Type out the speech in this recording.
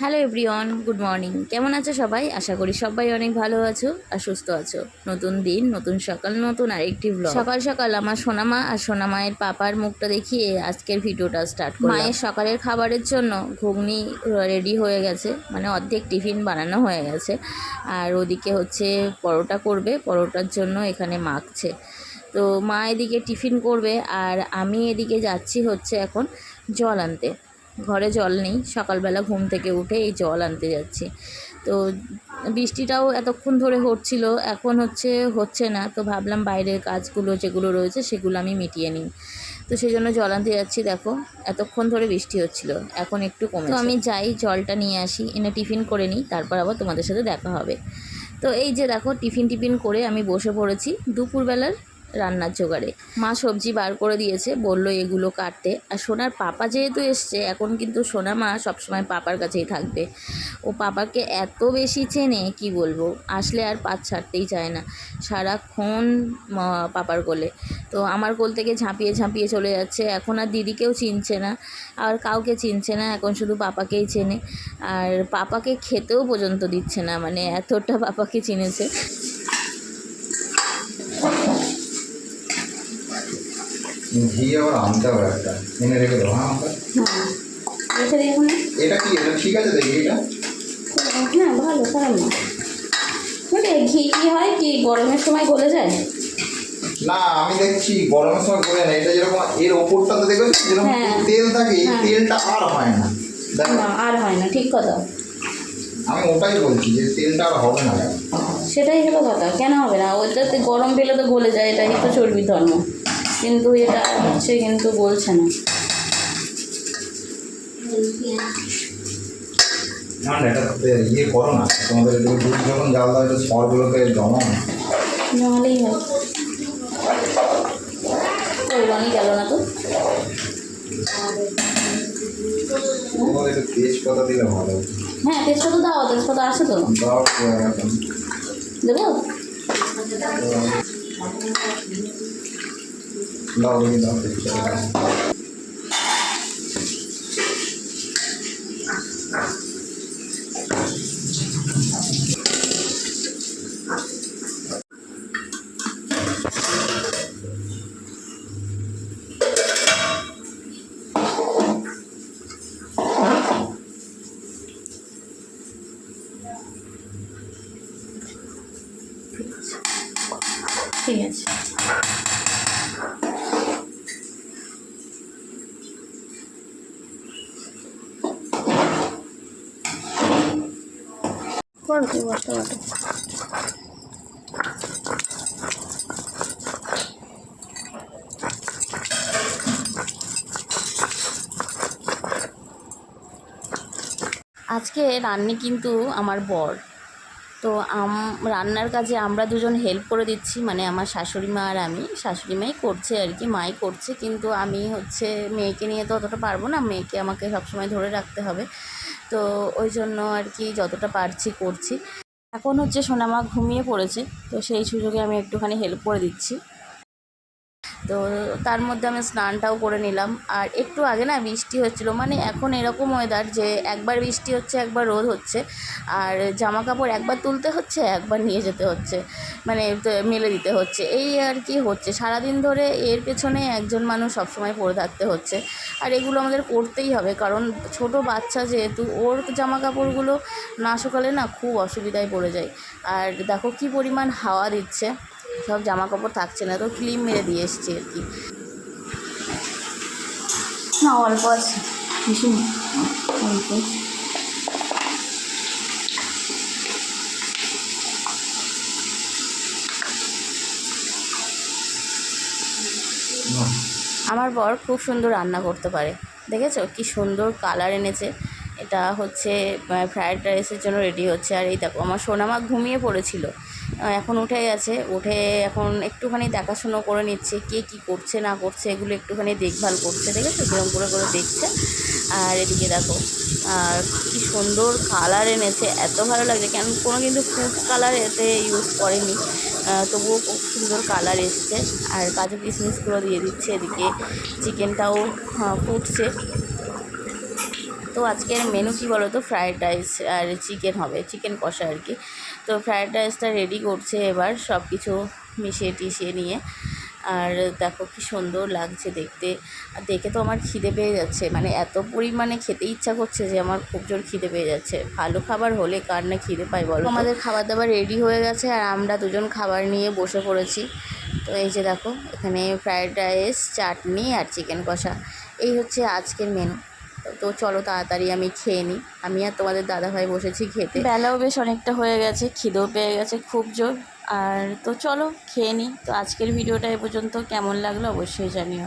Hello everyone good morning কেমন আছো সবাই? আশা করি সবাই অনেক ভালো আছো আর সুস্থ আছো। নতুন দিন নতুন সকাল নতুন আরেকটি ব্লগ সকাল সকাল আমার সোনামা আর সোনামায়ের পাপার মুখটা দেখিয়ে আজকের ভিডিওটা স্টার্ট করি মায়ের সকালের খাবারের জন্য ঘুগনি রেডি হয়ে গেছে। মানে অর্ধেক টিফিন বানানো হয়ে গেছে। আর ওদিকে হচ্ছে পরোটা করবে। পরোটার জন্য এখানে মাখছে। তো মা এদিকে টিফিন করবে। আর আমি এদিকে যাচ্ছি হচ্ছে এখন জল আনতে। ঘরে জল নেই, সকালবেলা ঘুম থেকে উঠে এই জল আনতে যাচ্ছি। তো বৃষ্টিটাও এতক্ষণ ধরে হচ্ছিল, এখন হচ্ছে হচ্ছে না। তো ভাবলাম বাইরের কাজগুলো যেগুলো রয়েছে সেগুলো আমি মিটিয়ে নিই। তো সেই জন্য জল আনতে যাচ্ছি, দেখো, এতক্ষণ ধরে বৃষ্টি হচ্ছিল, এখন একটু কমে তো আমি যাই, জলটা নিয়ে আসি, এনে টিফিন করে নিই, তারপর আবার তোমাদের সাথে দেখা হবে। তো এই যে দেখো, টিফিন টিফিন করে আমি বসে পড়েছি। দুপুরবেলার রান্নার জোগাড়ে। মা সবজি বার করে দিয়েছে, বলল, এগুলো কাটতে। আর সোনার পাপা যেহেতু এসছে, এখন কিন্তু সোনা মা সবসময় পাপার কাছেই থাকবে। ও পাপাকে এত বেশি চেনে, কি বলব? আসলে আর পাত ছাড়তেই চায় না। সারাক্ষণ পাপার কোলে। তো আমার কোল থেকে ঝাঁপিয়ে ঝাঁপিয়ে চলে যাচ্ছে। এখন আর দিদিকেও চিনছে না, আর কাউকে চিনছে না, এখন শুধু পাপাকেই চেনে। আর পাপাকে খেতেও পর্যন্ত দিচ্ছে না মানে এতটা পাপাকে চিনেছে। ঘি আবার আনতে হবে একটা। এনে রেখে দেবো হ্যাঁ এখন এটা কি এটা ঠিক আছে দেখি এটা? হ্যাঁ ভালো খারাপ না? ঘি কি হয় কি গরমের সময় গলে যায়? না আমি দেখছি গরমের সময় করে না এটা যেরকম এর ওপরটাতে দেখবে যেরকম হ্যাঁ। তেল থাকে এই হ্যাঁ। তেলটা আর হয় না। না আর হয় না ঠিক কথা। আমি ওটাই বলছি যে তেলটা আর হবে না। সেটাই হলো কথা কেন হবে না? ওইটাতে গরম পেলে তো গলে যায় এটাই তো চর্বি ধর্ম। কিন্তু এটা হচ্ছে কিন্তু বলছে না। না না এটা ইয়ে করো না। তোমাদের একটু দুধ যখন জাল দাও একটু সরগুলোকে জমাও না। জমালেই হয়। ওই বানি গেল না তো। তেজপাতা দিলে ভালো হ্যাঁ। তেজপাতা দাও তেজপাতা আছে তো। দাও। দেবো? দাও দেখি দাও করো, তুই বসতে বসতে আজকে রান্নি কিন্তু আমার বর। তো আম, রান্নার কাজে আমরা দুজন হেল্প করে দিচ্ছি মানে আমার শাশুড়ি মা আর আমি। শাশুড়ি মাই করছে আর কি, মাই করছে, কিন্তু আমি হচ্ছে মেয়েকে নিয়ে তো অতটা পারব না। মেয়েকে আমাকে সবসময় ধরে রাখতে হবে। তো ওই জন্য আর কি যতটা পারছি করছি। এখন হচ্ছে সোনামা ঘুমিয়ে পড়েছে, তো সেই সুযোগে আমি একটুখানি হেল্প করে দিচ্ছি। তো তার মধ্যে আমি স্নানটাও করে নিলাম। আর একটু আগে না বৃষ্টি হচ্ছিল মানে এখন এরকম ওয়েদার যে একবার বৃষ্টি হচ্ছে, একবার রোদ হচ্ছে, আর জামা কাপড় একবার তুলতে হচ্ছে, একবার নিয়ে যেতে হচ্ছে মানে মেলে দিতে হচ্ছে। এই আর কি হচ্ছে, সারাদিন ধরে এর পেছনে একজন মানুষ সবসময় পরে থাকতে হচ্ছে। আর এগুলো আমাদের করতেই হবে, কারণ ছোট বাচ্চা যেহেতু, ওর জামা কাপড়গুলো না শুকালে না খুব অসুবিধায় পড়ে যায়। আর দেখো কি পরিমাণ হাওয়া দিচ্ছে। সব জামা কাপড় থাকছে না তো ক্লিম মেরে দিয়ে এসছি আর কি। না অল্প আছে। অল্প আমার বর খুব সুন্দর রান্না করতে পারে। দেখেছ? কি সুন্দর কালার এনেছে। এটা হচ্ছে ফ্রায়েড রাইসের জন্য রেডি হচ্ছে। আর এই দেখো, আমার সোনামা ঘুমিয়ে পড়েছিল। এখন উঠে গেছে উঠে এখন একটুখানি দেখাশুনো করে নিচ্ছে, কে কী করছে, না করছে, এগুলো একটুখানি দেখভাল করছে ঠিক আছে কিরম করে করে দেখছে। আর এদিকে দেখো, আর কি সুন্দর কালার এনেছে, এত ভালো লাগছে। কেন, কোনো কিন্তু ফুড কালার এতে ইউজ করেনি। তবুও খুব সুন্দর কালার এসছে। আর কাজু কিশমিশগুলো দিয়ে দিচ্ছে এদিকে। চিকেনটাও ফুটছে। তো আজকের মেনু কি বলো তো ফ্রায়েড রাইস আর চিকেন হবে চিকেন কষা আর কি। তো ফ্রায়েড রাইসটা রেডি করছে এবার সব কিছু মিশিয়ে টিশিয়ে নিয়ে। আর দেখো কি সুন্দর লাগছে দেখতে। আর দেখে তো আমার খিদে পেয়ে যাচ্ছে। মানে এত পরিমাণে খেতে ইচ্ছা করছে যে আমার খুব জোর খিদে পেয়ে যাচ্ছে। ভালো খাবার হলে কার না খিদে পাই বলো আমাদের খাবার দাবার রেডি হয়ে গেছে আর আমরা দুজন খাবার নিয়ে বসে পড়েছি। তো এই যে দেখো, এখানে ফ্রায়েড রাইস চাটনি আর চিকেন কষা। এই হচ্ছে আজকের মেনু তো চলো তাড়াতাড়ি আমি খেয়ে নিই। আমি আর তোমাদের দাদাভাই বসেছি খেতে। বেলাও বেশ অনেকটা হয়ে গেছে, খিদেও পেয়ে গেছে খুব জোর। আর তো চলো, খেয়ে নিই। তো আজকের ভিডিওটা এ পর্যন্ত কেমন লাগল অবশ্যই জানিও।